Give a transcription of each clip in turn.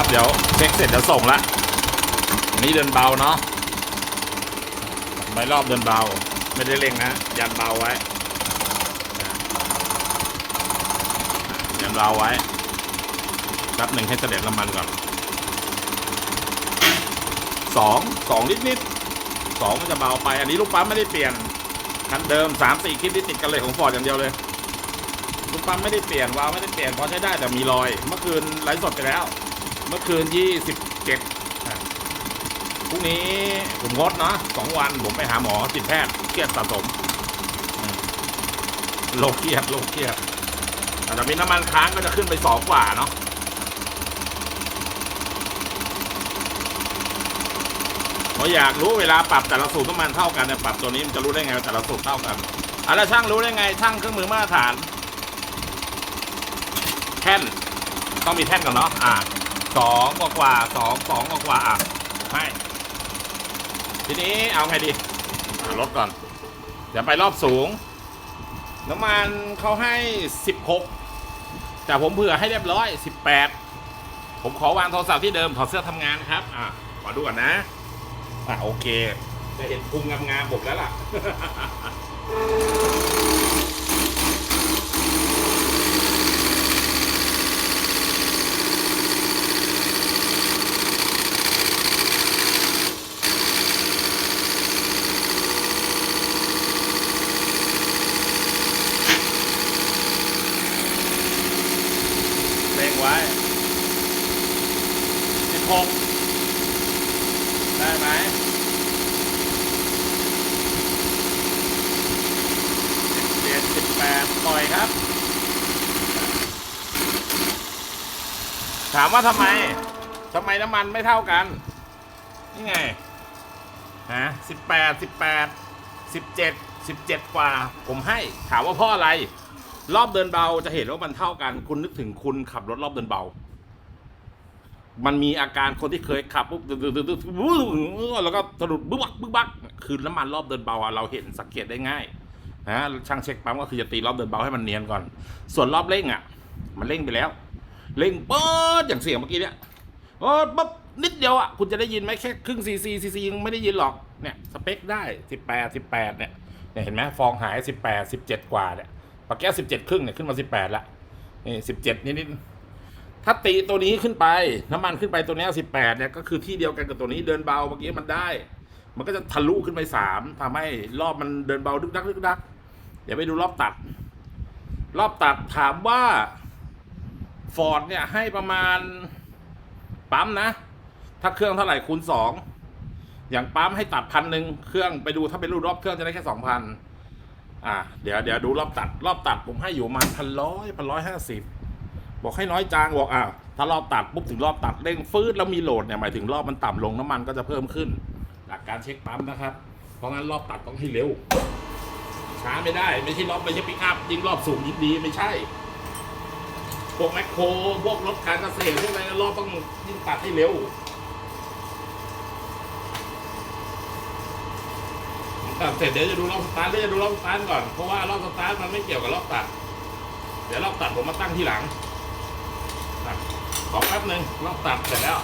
ครับ เดี๋ยวเช็คเสร็จจะส่งละนนี้เดินเบาเนาะใบรอบเดินเบา ไม่ได้เร่งนะยันเบาไว้ยันเบาไว้แป๊บหนึ่งให้เสด็จน้ำมันก่อนสองสองนิดนิดสองมันจะเบาไป อันนี้ลูกปั๊มไม่ได้เปลี่ยนคันเดิมสามสี่คลิปที่ติดกันเลยของฟอร์ดอย่างเดียวเลยลูกปั๊มไม่ได้เปลี่ยนวาล์วไม่ได้เปลี่ยนพอใช้ได้แต่มีรอย เมื่อคืนไลฟ์สดไปแล้ว เมื่อคืนยี่สิบเจ็ดพรุ่งนี้ผมงดเนาะสองวันผมไปหาหมอจิตแพทย์เครียดสะสมอืมโรคเครียดโรคเครียดแต่มีน้ำมันค้างก็จะขึ้นไปสองกว่าเนาะผมอยากรู้เวลาปรับแต่ละสูตรน้ำมันเท่ากันเนี่ยปรับตัวนี้มันจะรู้ได้ไงว่าแต่ละสูตรเท่ากันอะแล้วช่างรู้ได้ไงช่างเครื่องมือมาตรฐาน แท่นต้องมีแท่นก่อนเนาะอ่า สองกว่ากว่าสองสองกว่ากว่าอะให้ทีนี้เอาไงดีลดก่อนเดี๋ยวไปรอบสูง น้ำมันเขาให้ 16 แต่ผมเผื่อให้เรียบร้อย 18 ผมขอวางโทรศัพท์ที่เดิมถอดเสื้อทำงานครับ อะขอดูก่อนนะ อะโอเค จะเห็นพุงงามๆผมแล้วล่ะ เร่งไว้สิบ หกได้ไหมสิบเจ็ดสิบแปดปล่อยครับ ถามว่าทำไมทำไมน้ำมันไม่เท่ากัน นี่ไงฮะสิบแปดสิบแปดสิบเจ็ดสิบเจ็ดกว่า ผมให้ถามว่าเพราะอะไร รอบเดินเบาจะเห็นว่ามันเท่ากัน คุณนึกถึงคุณขับรถรอบเดินเบา มันมีอาการคนที่เคยขับปุ๊บแล้วก็สะดุดบึ้บักบึ้บักคือน้ำมันรอบเดินเบาเราเห็นสังเกตได้ง่ายนะช่างเช็คปั๊มก็คือจะตีรอบเดินเบาให้มันเนียนก่อน ส่วนรอบเร่งอะ มันเร่งไปแล้ว เร่งเปิดอย่างเสียงเมื่อกี้เนี่ยโอ้ปั๊บนิดเดียวอะคุณจะได้ยินไหมแค่ครึ่งซีซีซีซียังไม่ได้ยินหรอกเนี่ยสเปคได้สิบแปดสิบแปดเนี่ยเนี่ยเห็นไหมฟองหายสิบแปดสิบเจ็ดกว่าเนี่ยปากแก้วสิบเจ็ดครึ่งเนี่ยขึ้นมาสิบแปดละนี่สิบเจ็ดนิดๆ ถ้าตีตัวนี้ขึ้นไป น้ำมันขึ้นไปตัวนี้สิบแปดเนี่ยก็คือที่เดียวกันกับตัวนี้เดินเบาเมื่อกี้มันได้ มันก็จะทะลุขึ้นไปสามทำให้รอบมันเดินเบาดึกดักดึกดักเดี๋ยวไปดูรอบตัด รอบตัดถามว่าฟอร์ดเนี่ยให้ประมาณปั๊มนะ ถ้าเครื่องเท่าไหร่คูณสองอย่างปั๊มให้ตัดพันหนึ่งเครื่องไปดูถ้าเป็นรูปรอบเครื่องจะได้แค่สองพันอ่าเดี๋ยวเดี๋ยวดูรอบตัด รอบตัดผมให้อยู่ประมาณพันร้อยพันร้อยห้าสิบ บอกให้น้อยจางบอกอ้าวถ้ารอบตัดปุ๊บถึงรอบตัดเร่งฟืดแล้วมีโหลดเนี่ยหมายถึงรอบมันต่ำลงน้ำมันก็จะเพิ่มขึ้น หลักการเช็คปั๊มนะครับ เพราะงั้นรอบตัดต้องให้เร็ว ช้าไม่ได้ ไม่ใช่รอบไม่ใช่ปิกอัพยิงรอบสูงยิงดีไม่ใช่พวกแมคโครพวกรถการเกษตรพวกอะไรรอบต้องยิ่งตัดให้เร็วตัดเสร็จเดี๋ยวจะดูรอบสตาร์ทเดี๋ยวจะดูรอบสตาร์ทก่อนเพราะว่ารอบสตาร์ทมันไม่เกี่ยวกับรอบตัด เดี๋ยวรอบตัดผมมาตั้งที่หลัง ขอแป๊บหนึ่งรอบตัดเสร็จแล้ว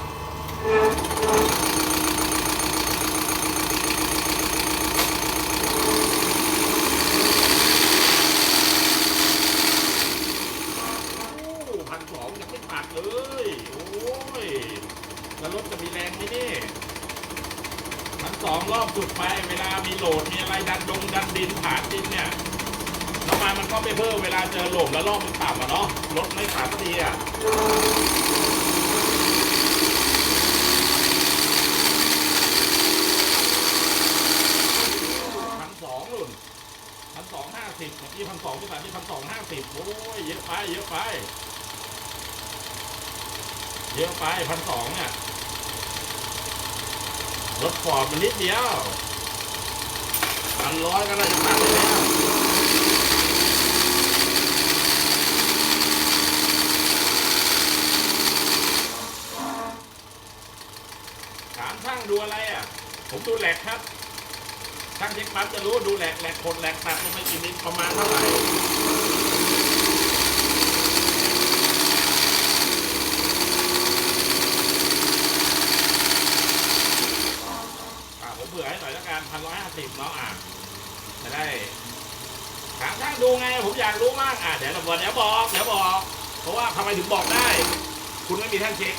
โอ้พันสองยังไม่ตัดเลย โอ้ยแล้วรถจะมีแรงไหมนี่พันสองรอบสุดไป เวลามีโหลด มีอะไรดันดงดันดินผ่านดินเนี่ย มันมันก็ไม่เพิ่มเวลาเจอหลมแล้วรอบมันต่ำอะเนาะรถไม่ขาดสักทีอะพันสองนุ่นพันสองห้าสิบเมื่อกี้พันสองที่ผ่านที่พันสองห้าสิบโอ้ยเยอะไปเยอะไป เยอะไปพันสองเนี่ยรถฟอร์ดมันนิดเดียวพันร้อยก็น่าจะตัดได้แล้ว ผมดูแหลกครับช่างเช็คปั๊มจะรู้ดูแหลกแหลกคนแหลกตัดลงไปกี่มิลประมาณเท่าไหร่ผมเบื่อให้หน่อยละกันพันร้อยห้าสิบเนาะอะจะได้ถามช่างดูไงผมอยากรู้มากอะเดี๋ยวเราบอกเดี๋ยวบอกเดี๋ยวบอก เพราะว่าทำไมถึงบอกได้ คุณไม่มีท่านเช็ค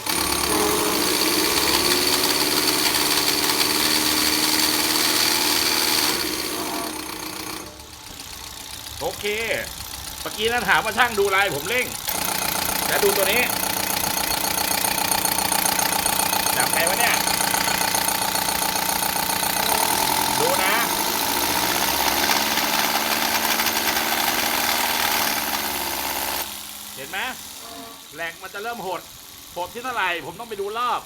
โอเคเมื่อกี้นะถามว่าช่างดูอะไรผมเร่ง แล้วดูตัวนี้จับไงวะเนี่ย ดูนะ เห็นไหมแหลกมันจะเริ่มหดหดที่เท่าไหร่ผมต้องไปดูรอบ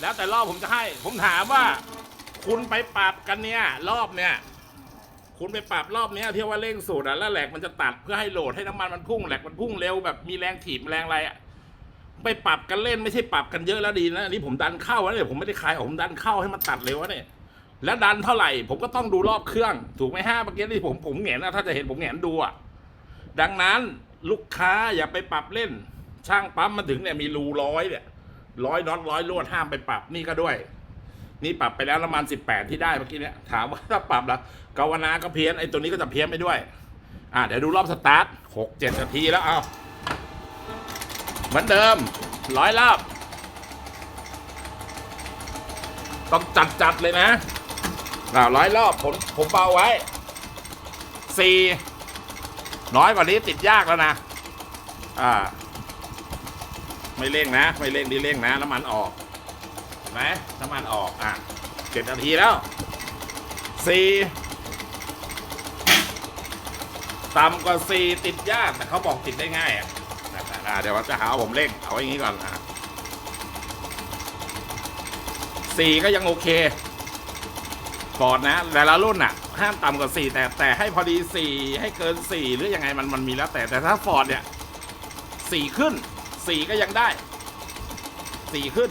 แล้วแต่รอบผมจะให้ ผมถามว่า คุณไปปรับกันเนี่ย รอบเนี่ย คุณไปปรับรอบนี้ที่ว่าเร่งสูตรอะแล้วแหลกมันจะตัดเพื่อให้โหลดให้น้ำมันมันพุ่งแหลกมันพุ่งเร็วแบบมีแรงถีบแรงอะไรอะไปปรับกันเล่นไม่ใช่ปรับกันเยอะแล้วดีนะอันนี้ผมดันเข้าแล้วเนี่ยผมไม่ได้คลายผมดันเข้าให้มันตัดเร็ววะเนี่ยแล้วดันเท่าไหร่ ผมก็ต้องดูรอบเครื่อง ถูกไหมฮะเมื่อกี้ที่ผมผมแหงนนะถ้าจะเห็นผมแหงนดูอะดังนั้นลูกค้าอย่าไปปรับเล่น ช่างปั๊มมาถึงเนี่ยมีรูร้อยเนี่ยร้อยน็อตร้อยลวดห้ามไปปรับนี่ก็ด้วย นี่ปรับไปแล้วน้ำมัน18 ที่ได้เมื่อกี้เนี่ยถามว่าถ้าปรับแล้วกาวนาก็เพี้ยนไอ้ตัวนี้ก็จะเพี้ยนไปด้วย อ่าเดี๋ยวดูรอบสตาร์ทหกเจ็ดนาทีแล้วเอาเหมือนเดิมร้อยรอบต้องจัดจัดเลยนะอ่าร้อยรอบผมผมเบาไว้สี่น้อยกว่านี้ติดยากแล้วนะ อ่า ไม่เร่งนะ ไม่เร่งดีเร่งนะน้ำมันออก ห็นไหมน้ำมันออกอะเจ็ดนาทีแล้วสี่ต่ำกว่าสี่ติดยากแต่เขาบอกติดได้ง่ายอะนะนะเดี๋ยวว่าจะหาผมเร่งเอาอย่างนี้ก่อนอะสี่ก็ยังโอเคฟอร์ดนะแต่ละรุ่นอะ ห้ามต่ำกว่าสี่แต่แต่ให้พอดีสี่ให้เกินสี่หรือยังไงมันมันมีแล้วแต่แต่ถ้าฟอร์ดเนี่ยสี่ขึ้นสี่ก็ยังได้สี่ขึ้น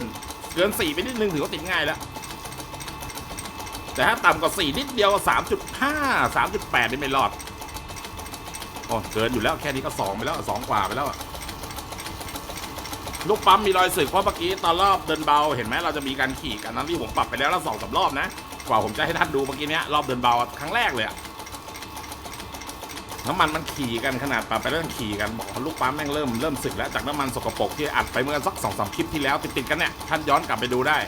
เกินสี่ไปนิดนึงถือว่าติดง่ายแล้ว แต่ถ้าต่ำกว่าสี่นิดเดียวสามจุดห้าสามจุดแปดนี่ไม่รอดโอ้เกินอยู่แล้วแค่นี้ก็สองไปแล้วสองกว่าไปแล้วลูกปั๊มมีรอยสึกเพราะเมื่อกี้ตอนรอบเดินเบาเห็นไหมเราจะมีการขี่กันนั้นที่ผมปรับไปแล้วแล้วสองสามรอบนะ กว่าผมจะให้ท่านดูเมื่อกี้เนี้ยรอบเดินเบาครั้งแรกเลยอะ น้ำมันมันขี่กันขนาดปรับไปแล้วยังขี่กันบอกลูกปั๊มแม่งเริ่มเริ่มสึกแล้วจากน้ำมันสกปรกที่อัดไปเมื่อสักสองสามคลิปที่แล้วติดๆกันเนี่ยท่านย้อนกลับไปดูได้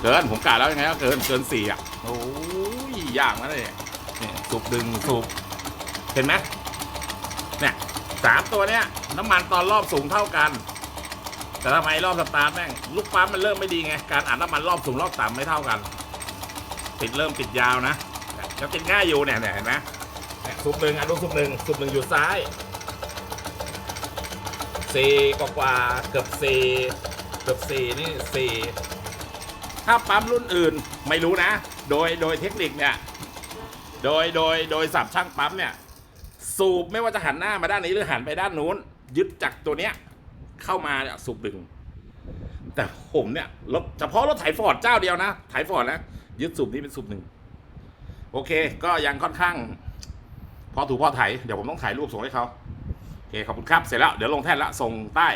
เกินผมกะแล้วยังไงก็เกินเกินสี่อะโอ้ยยากนะเนี่ยเนี่ยสูบดึงสูบเห็นไหมเนี่ยสามตัวเนี้ยน้ำมันตอนรอบสูงเท่ากัน แต่ทำไมรอบสตาร์ทแม่งลูกปั๊มมันเริ่มไม่ดีไงการอัดน้ำมันรอบสูงรอบต่ำไม่เท่ากัน ติดเริ่มติดยาวนะ ยจะติดง่ายอยู่เนี่ยเนี่ยเห็นไหมเนี่ยสูบหนึ่งอะดูสูบหนึ่งสูบหนึ่งอยู่ซ้ายสี่กว่าๆเกือบสี่เกือบสี่นี่สี่ถ้าปั๊มรุ่นอื่นไม่รู้นะ โดยโดยเทคนิคเนี่ย โดยโดยโดยสับช่างปั๊มเนี่ย สูบไม่ว่าจะหันหน้ามาด้านนี้หรือหันไปด้านนู้น ยึดจากตัวเนี้ย เข้ามาเนี่ยสูบดึง แต่ผมเนี่ยรถเฉพาะรถไถฟอร์ดเจ้าเดียวนะไถฟอร์ดนะยึดสูบนี้เป็นสูบหนึ่ง โอเค ก็ยังค่อนข้าง พอถูกพอไถเดี๋ยวผมต้องถ่ายรูปส่งให้เขาโอเคขอบคุณครับเสร็จแล้วเดี๋ยวลงแท่นละส่งใต้